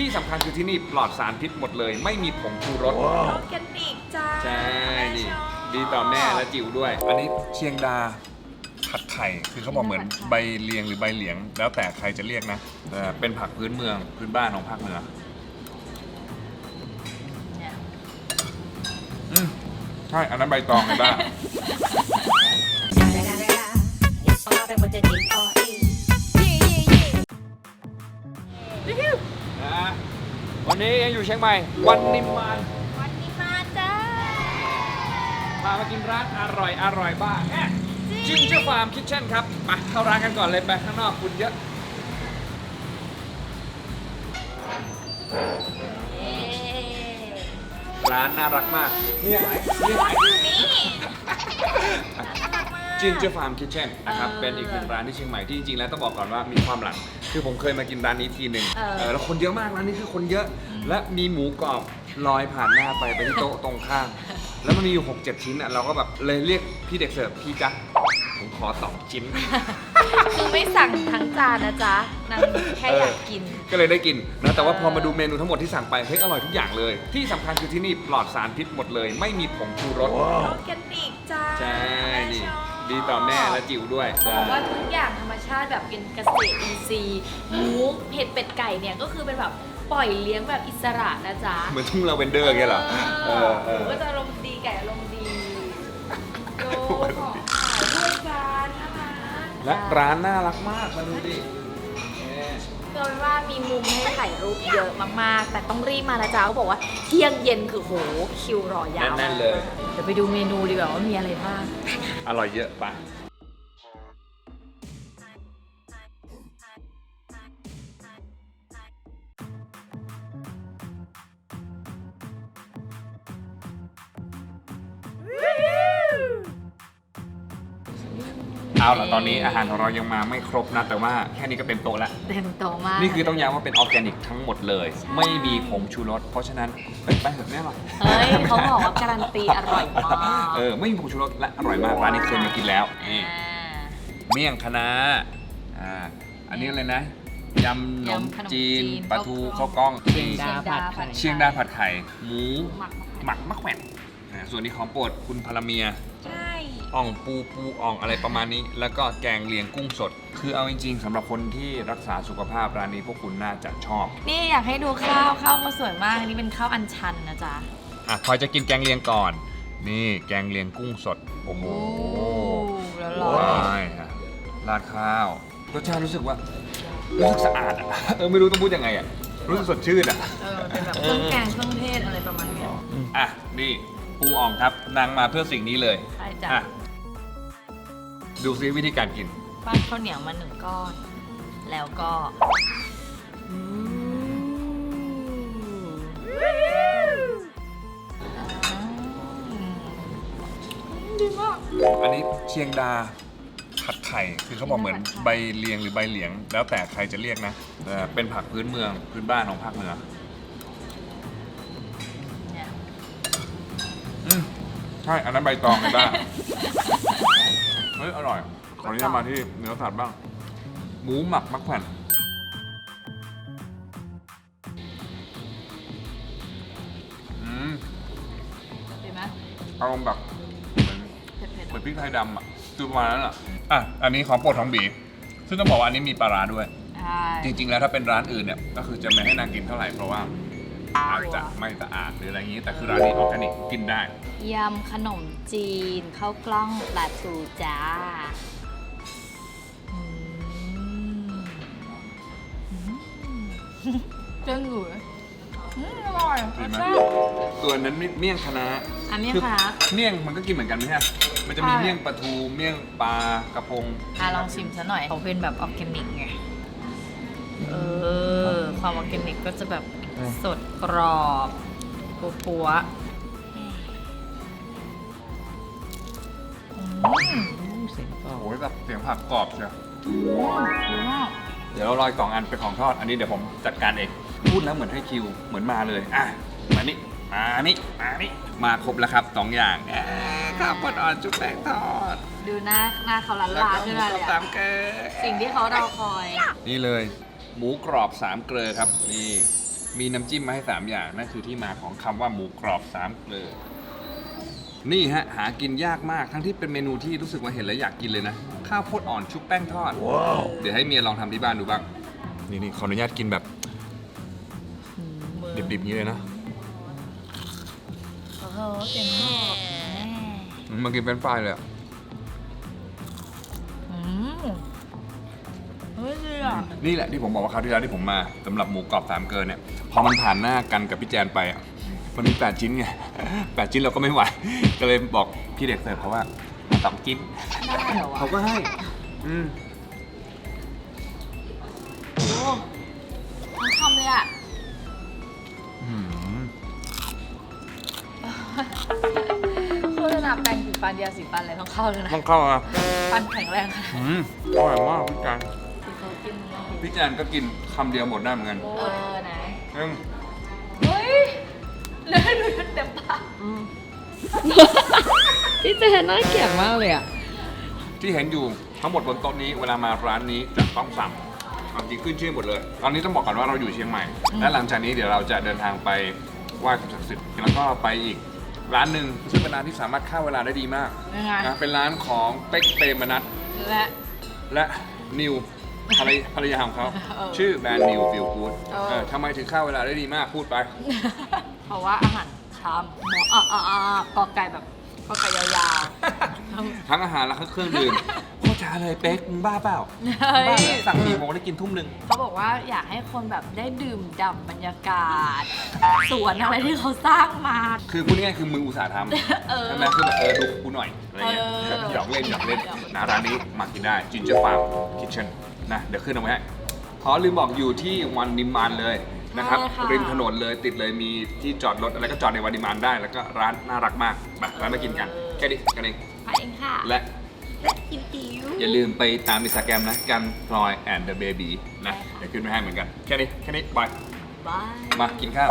ที่สำคัญคือที่นี่ปลอดสารพิษหมดเลย ไม่มีผงชูรส ออร์แกนิกจ้าใช่ นี่ชอบดีต่อแม่และจิ๋วด้วย อันนี้เชียงดาผัดไข่คือเขาบอกเหมือนใบเลียงหรือใบเหลียง แล้วแต่ใครจะเรียกนะเออเป็นผักพื้นเมืองพื้นบ้านของภาคเหนือเนี่ยอืมใช่ อันนั้นใบตองไอ้บ้า นะวันนี้ยังอยู่เชียงใหม่ วันนิมมานวันนี้มาจ้า พามากินร้านอร่อยอร่อยบ้างจิงเจอร์ฟาร์มคิทเช่นครับไปเข้าร้านกันก่อนเลยไปข้างนอกคุณเยอะ เย้ร้านน่ารักมากเนี่ยเนี่ย นี่ จินเจอร์ฟาร์มคิทเช่นนะครับ เป็นอีกหนึ่งร้านที่เชียงใหม่ที่จริงๆแล้วต้องบอกก่อนว่ามีความหลัง คือผมเคยมากินร้านนี้ทีหนึ่งเออ เออแล้วคนเยอะมากร้านนี้คือคนเยอะ และมีหมูกรอบลอยผ่านหน้าไปไปที่โต๊ะตรงข้ามแล้วมันมีอยู่6 7 ชิ้นอะเราก็แบบเลยเรียกพี่เด็กเสิร์ฟพี่จ๊ะผมขอสองชิ้น คือไม่สั่งทั้งจานนะจ๊ะนางแค่อยากกิน ก็เลยได้กินนะแต่ว่าพอมาดูเมนูทั้งหมดที่สั่งไปเฮ้ยอร่อยทุกอย่างเลย ที่สำคัญคือที่นี่ปลอดสารพิษหมดเลย ไม่มีผงชูรส ออร์แกนิกจ้าใช่นี่ ชอบ ดีต่อแม่และจิ๋วด้วยเขาบอกว่าทุกอย่างธรรมชาติแบบเป็นเกษตรอินทรีย์หมูเห็ดเป็ดไก่เนี่ยก็คือเป็นแบบปล่อยเลี้ยงแบบอิสระนะจ๊ะเหมือนทุ่งลาเวนเดอร์อย่างเงี้ยเหรอเออเอหมูอก็จะอารมณ์ดีไก่อารมณ์ดีโยของขายด้วยกันนะคะ และร้านน่ารักมากมาดูดิเนี่ยคือ เอาเป็นว่ามีมุมให้ถ่ายรูปเยอะมากๆ แต่ต้องรีบมานะจ๊ะเขาบอกว่าเที่ยงเย็นคือโหคิวรอยาวแน่นๆเลย เดี๋ยวไปดูเมนูดีกว่าว่ามีอะไรบ้าง อร่อยเยอะไปะ เอาล่ะตอนนี้อาหารของเรายังมาไม่ครบนะ แต่ว่าแค่นี้ก็เต็มโต๊ะแล้วเต็มโตมากนี่คือต้องย้ำว่าเป็นออร์แกนิกทั้งหมดเลย ไม่มีผงชูรส เพราะฉะนั้นเอ้ยไปเถอะแน่หรอยเฮ้ยเขาบอกว่าการันตีอร่อยมากเออไม่มีผงชูรสและอร่อยมากร้านนี้เคยมากินแล้วนี่อ่า เมี่ยงคะน้าอ่าอันนี้อะไรนะยำขนมยำขนมจีนจีนปลาทูข้าข้าววกกล้ล้อองงเชียงดาผัดไข่เชียงดาผัดไข่หมูหมักหมักมะแขวนอ่าส่วนนี้ของโปรดคุณพาราเมีย ใช่ อ่องปูปูอ่องอะไรประมาณนี้ แล้วก็แกงเลียงกุ้งสด คือเอาจริงๆสำหรับคนที่รักษาสุขภาพร้านนี้พวกคุณน่าจะชอบนี่อยากให้ดูข้าวข้าวก็สวยมากอันนี้เป็นข้าวอันชันนะจ๊ะ อะพลอยจะกินแกงเลียงก่อน นี่แกงเลียงกุ้งสดโอ้โหแล้วร้อนว้ายอะราดข้าวรสชาติรู้สึกว่ารู้สึกสะอาดอะ เออไม่รู้ต้องพูดยังไงอะ รู้สึกสดชื่นอะ เออเป็นแบบเครื่องแกงเครื่องเทศอะไรประมาณเนี้ย อะ นี่ปูอ่องครับนางมาเพื่อสิ่งนี้เลยใช่จ้ะ อะ ดูซิวิธีการกิน ปั้นข้าวเหนียวมาหนึ่งก้อน แล้วก็อืมอ่าดีมากอันนี้เชียงดาผัดไข่คือเขาบอกเหมือนใบเลียงหรือใบเหลียง แล้วแต่ใครจะเรียกนะเออเป็นผักพื้นเมืองพื้นบ้านของภาคเหนือเนี่ยอืมใช่อันนั้นใบตองไอ้บ้าเฮ้ยอร่อยขออนุญาตมาที่เนื้อสัตว์บ้าง หมูหมักมักแผ่นอืมดีไหมอารมณ์แบบเหมือนเผ็ดเหมือนพริกไทยดำอะคือประมาณนั้นอะอะอันนี้ของโปรดของบี ซึ่งต้องบอกว่าอันนี้มีปลาร้าด้วย ๆใช่จริงๆ แล้วถ้าเป็นร้านอื่นเนี่ย ก็คือจะไม่ให้นางกินเท่าไหร่เพราะว่า อาจจะไม่สะอาดหรืออะไรอย่างนี้ แต่คือร้านนี้ออร์แกนิกกินได้ ยำขนมจีนข้าวกล้องปลาทูจ้าอืมอืมเจ้าหนูอืมอร่อยดีไหมรสชาติส่วนนั้นเมี่ยงคณะอะเมี่ยงคณะเมี่ยงมันก็กินเหมือนกันไม่ใช่มันจะมีใช่ เมี่ยงปลาทูเมี่ยงปลากระพงอะลองชิมซะหน่อยเขาเป็นแบบออร์แกนิกไง เออ ความออร์แกนิกก็จะแบบอืมสดกรอบปัวปัวอืมโอ้ยแบบเสียงผักกรอบเชียวดีมากเดี๋ยวเรารออีกสองอันเป็นของทอด อันนี้เดี๋ยวผมจัดการเอง พูดแล้วเหมือนให้คิว เหมือนมาเลย อะ มานี่ มานี่ มานี่ มาครบแล้วครับสองอย่างแหมข้าวปดอ่อนจุ๊บแป้งทอด ดูหน้าหน้าเขาละแล้วลาก็ขึ้นหมูมากรเลอบยสาอะมเกลือสิ่งที่เขารอคอย นี่เลย หมูกรอบสามเกลือครับนี่มีน้ำจิ้มมาให้ 3 อย่างนั่นคือที่มาของคำว่าหมูกรอบสามเกลือนี่ฮะหากินยากมากทั้งที่เป็นเมนูที่รู้สึกว่าเห็นแล้วอยากกินเลยนะ ข้าวโพดอ่อนชุบแป้งทอด เดี๋ยวให้เมียลองทำที่บ้านดูบ้าง นี่นี่ขออนุญาตกินแบบ ดิบๆนี้เลยนะโอ้โหเต็มหม้ออืมมากินเป็นไฟรายเลยอะ นี่แหละที่ผมบอกว่าคราวที่แล้วที่ผมมาสำหรับหมูกรอบสามเกลือเนี่ยพอมันผ่านหน้ากันกับพี่แจนไปอะมันมีแปดชิ้นไงแปดชิ้นเราก็ไม่ไหวก็เลยบอกพี่เด็กเสิร์ฟเขาว่าเอาสองชิ้นได้เหรอวะเขาก็ให้อืมโอ้ทั้งคำเลยอะ อืมโฆษณาแปรงสีฟันยาสีฟันอะไรต้องเข้าเลยนะต้องเข้าอะ ฟันแข็งแรงขนาดอืมอร่อยมากพี่แจนที่เขากินมา พี่แจนก็กินคำเดียวหมดได้เหมือนกันเออไหนอืมเฮ้ยเลือดเลือดเต็มปากพี่เจนน่าเกลียดมากเลยอะ ที่เห็นอยู่ทั้งหมดบนโต๊ะนี้เวลามาร้านนี้จะต้องสั่งความจริงขึ้นชื่อหมดเลย ตอนนี้ต้องบอกก่อนว่าเราอยู่เชียงใหม่ และหลังจากนี้เดี๋ยวเราจะเดินทางไปไหว้สิ่งศักดิ์สิทธิ์แล้วก็ไปอีกร้านหนึ่งซึ่งเป็นร้านที่สามารถฆ่าเวลาได้ดีมากยังไง นะเป็นร้านของเป๊กเปรมนัทและและนิว ภรรยภรรยาของเขาเออ ชื่อแบรนด์นิวฟิลกูดเออทำไมถึงฆ่าเวลาได้ดีมากพูดไป เพราะว่าอาหารชามหมออะอะอะกอไก่แบบกอไก่ยาวๆ ทั้งอาหารและเครื่องดื่มโคตรช้าเลยเป๊กมึงบ้าเปล่าเฮ้ย บ้าเหรอสั่งกี่โมงได้กินทุ่มหนึ่ง เขาบอกว่าอยากให้คนแบบได้ดื่มด่ำบรรยากาศ สวนอะไรที่เขาสร้างมา คือพูดง่ายๆคือมึงอุตส่าห์ทำเออใช่ไหมคือแบบเออดูกูหน่อยอะไรเงี้ยเออหยอกเล่นหยอกเล่นนะร้านนี้มากินได้จินเจอร์ฟาร์มคิทเช่น นะเดี๋ยวขึ้นเอาไว้ให้ขอลืมบอกอยู่ที่วันนิมานเลยนะครับริมถนนเลยติดเลยมีที่จอดรถอะไรก็จอดในวันนิมานได้ แล้วก็ร้านน่ารักมากไปร้านมากินกันแค่นี้กันเองไปเองค่ะ และกินวจิ๋ว อย่าลืมไปตามอินสตาแกรมนะกันพลอยแอนเดอะเบบีนะ เดี๋ยวขึ้นมาให้เหมือนกัน แค่นี้ แค่นี้ไปยมากินข้าว